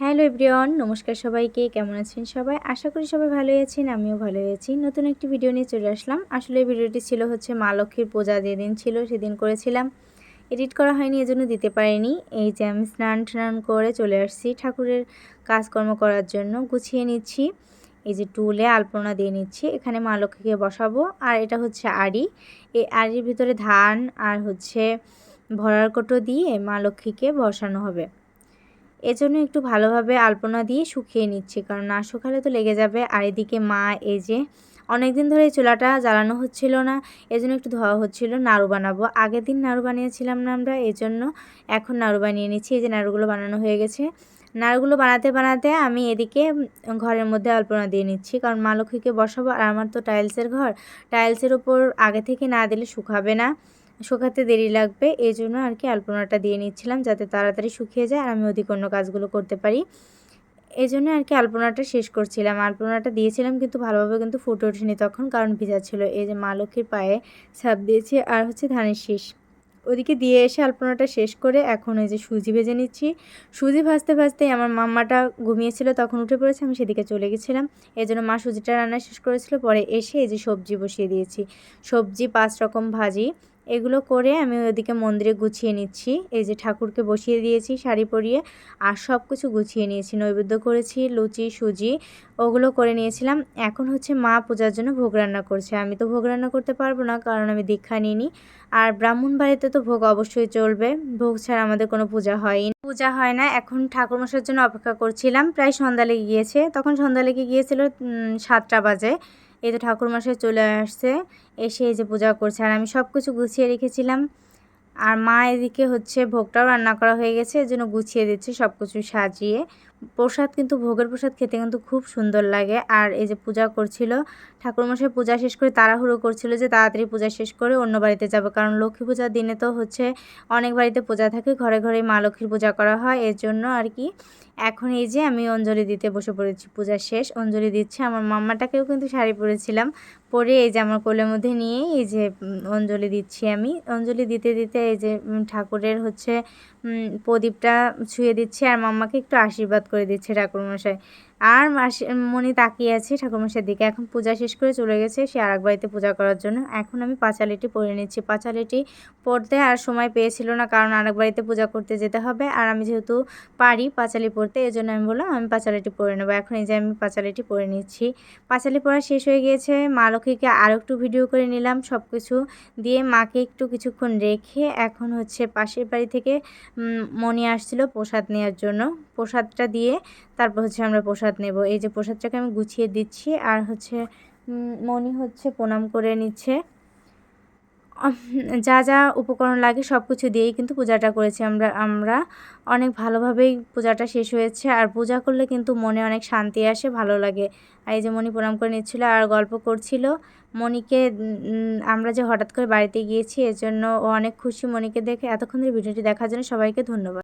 Hello everyone, নমস্কার সবাইকে। কেমন আছেন সবাই? আশা করি সবাই ভালোই আছেন, আমিও ভালো আছি। নতুন একটি ভিডিও নিয়ে চলে আসলাম। আসলে ভিডিওটি ছিল হচ্ছে মা লক্ষ্মীর পূজা যেদিন ছিল সেদিন করেছিলাম। এডিট করা হয়নি, এজন্য দিতে পারিনি। এই যে আমি স্নান টান করে চলে আসছি ঠাকুরের কাজকর্ম করার জন্য। গুছিয়ে নিচ্ছি। এই যে টুলে আলপনা দিয়ে নিচ্ছি। এখানে মা লক্ষ্মীকে বসাবো। আর এটা হচ্ছে আড়ি। এই আড়ির ভিতরে ধান আর হচ্ছে ভরার কোটো দিয়ে মা লক্ষ্মীকে বসানো হবে। এজন্য একটু ভালোভাবে আলপনা দিয়ে শুকিয়ে নিচ্ছি, কারণ না শুকালে তো লেগে যাবে। আর এদিকে মা, এই যে অনেক দিন ধরে চুলাটা জ্বালানো হচ্ছিল না, এজন্য একটু ধোয়া হচ্ছিল, নাড়ু বানাবো। আগের দিন নাড়ু বানিয়েছিলাম না আমরা, এজন্য এখন নাড়ু বানিয়ে নিচ্ছি। এই যে নাড়ুগুলো বানানো হয়ে গেছে। নাড়ুগুলো বানাতে বানাতে আমি এদিকে ঘরের মধ্যে আলপনা দিয়ে নিচ্ছি, কারণ মা লক্ষ্মীকে বসাবো আর আমার তো টাইলসের ঘর। টাইলসের ওপর আগে থেকে না দিলে শুকাবে না। শুকাতে দেরি লাগবে এই জন্য আর কি আলপনাটা দিয়ে নিচ্ছিলাম যাতে তাড়াতাড়ি শুকিয়ে যায় আর আমি অধিক অন্য কাজগুলো করতে পারি। এই জন্য আর কি আলপনাটা শেষ করছিলাম। আলপনাটা দিয়েছিলাম কিন্তু ভালোভাবে কিন্তু ফুটে ওঠেনি তখন কারণ ভিজা ছিল। এই যে মা লক্ষ্মীর পায়ে ছাপ দিয়েছি আর হচ্ছে ধানের শীষ। ওদিকে দিয়ে এসে আলপনাটা শেষ করে এখন ওই যে সুজি ভেজে নিচ্ছি। সুজি ভাজতে ভাজতেই আমার মাম্মাটা ঘুমিয়েছিল, তখন উঠে পড়েছে, আমি সেদিকে চলে গেছিলাম। এই জন্য মা সুজিটা রান্না শেষ করেছিল, পরে এসে এই যে সবজি বসিয়ে দিয়েছি। সবজি পাঁচ রকম ভাজি। এগুলো করে আমি ওদিকে মন্দিরে গুছিয়ে নিচ্ছি। এই যে ঠাকুরকে বসিয়ে দিয়েছি, শাড়ি পরিয়ে, আর সব কিছু গুছিয়ে নিয়েছি। নৈবেদ্য করেছি, লুচি, সুজি, ওগুলো করে নিয়েছিলাম। এখন হচ্ছে মা পূজার জন্য ভোগ রান্না করছে। আমি তো ভোগ রান্না করতে পারব না, কারণ আমি দীক্ষা নিইনি। আর ব্রাহ্মণ বাড়িতে তো ভোগ অবশ্যই চলবে। ভোগ ছাড়া আমাদের কোনো পূজা হয়নি। পূজা হয় না, এখন ঠাকুর মশার জন্য অপেক্ষা করছিলাম। প্রায় সন্ধ্যা লেগে গিয়েছে। তখন সন্ধ্যা লেগে গিয়েছিল সাতটা বাজে। এই তো ঠাকুরমশাই চলে আসছে, এসে এই যে পূজা করছে। আর আমি সব কিছু গুছিয়ে রেখেছিলাম। আর মা এদিকে হচ্ছে ভোগটাও রান্না করা হয়ে গেছে, এর জন্য গুছিয়ে দিচ্ছে সব কিছু সাজিয়ে। প্রসাদ কিন্তু, ভোগের প্রসাদ খেতে কিন্তু খুব সুন্দর লাগে। আর এই যে পূজা করছিল, ঠাকুরমশাই পূজা শেষ করে তাড়াহুড়ো করছিল যে তাড়াতাড়ি পূজা শেষ করে অন্য বাড়িতে যাবে। কারণ লক্ষ্মী পূজার দিনে তো হচ্ছে অনেক বাড়িতে পূজা থাকে, ঘরে ঘরে মা লক্ষ্মীর পূজা করা হয়। এর জন্য আর কি, এখন এই যে আমি অঞ্জলি দিতে বসে পড়েছি, পূজা শেষ। অঞ্জলি দিচ্ছে, আমার মাম্মাটাকেও কিন্তু শাড়ি পরেছিলাম। পরে এই যে আমার কোলের মধ্যে নিয়ে এই যে অঞ্জলি দিচ্ছি আমি। অঞ্জলি দিতে দিতে এই যে ঠাকুরের হচ্ছে প্রদীপটা ছুঁয়ে দিচ্ছে আর মাম্মাকে একটু আশীর্বাদ করে দিচ্ছে ঠাকুরমশাই। আর মাসি মনি তাকিয়ে আছে ঠাকুরমশাইয়ের দিকে। এখন পূজা শেষ করে চলে গেছে সে আর বাড়িতে পূজা করার জন্য। এখন আমি পাঁচালিটি পরে নিচ্ছি। পাঁচালিটি পড়তে আর সময় পেয়েছিল না, কারণ আরেক বাড়িতে পূজা করতে যেতে হবে। আর আমি যেহেতু পারি পাঁচালি পড়তে এই জন্য আমি বললাম আমি পাঁচালিটি পরে নেব। এখন এই যে আমি পাঁচালিটি পরে নিচ্ছি। পাঁচালি পড়া শেষ হয়ে গিয়েছে। মা লক্ষ্মীকে আরও একটু ভিডিও করে নিলাম। সব কিছু দিয়ে মাকে একটু কিছুক্ষণ রেখে এখন হচ্ছে পাশের বাড়ি থেকে মনি আসছিল প্রসাদ নেওয়ার জন্য। প্রসাদটা দিয়ে তারপর হচ্ছে আমরা প্রসাদ নেব। এই যে প্রসাদটাকে আমি গুছিয়ে দিচ্ছি আর হচ্ছে মনি হচ্ছে প্রণাম করে নিচ্ছে। যা যা উপকরণ লাগে সব কিছু দিয়েই কিন্তু পূজাটা করেছি আমরা আমরা অনেক ভালোভাবেই পূজাটা শেষ হয়েছে। আর পূজা করলে কিন্তু মনে অনেক শান্তি আসে, ভালো লাগে। আর এই যে মণি প্রণাম করে নিচ্ছিল আর গল্প করছিল, মণিকে আমরা যে হঠাৎ করে বাড়িতে গিয়েছি এর জন্য ও অনেক খুশি মণিকে দেখে। এতক্ষণ ধরে ভিডিওটি দেখার জন্য সবাইকে ধন্যবাদ।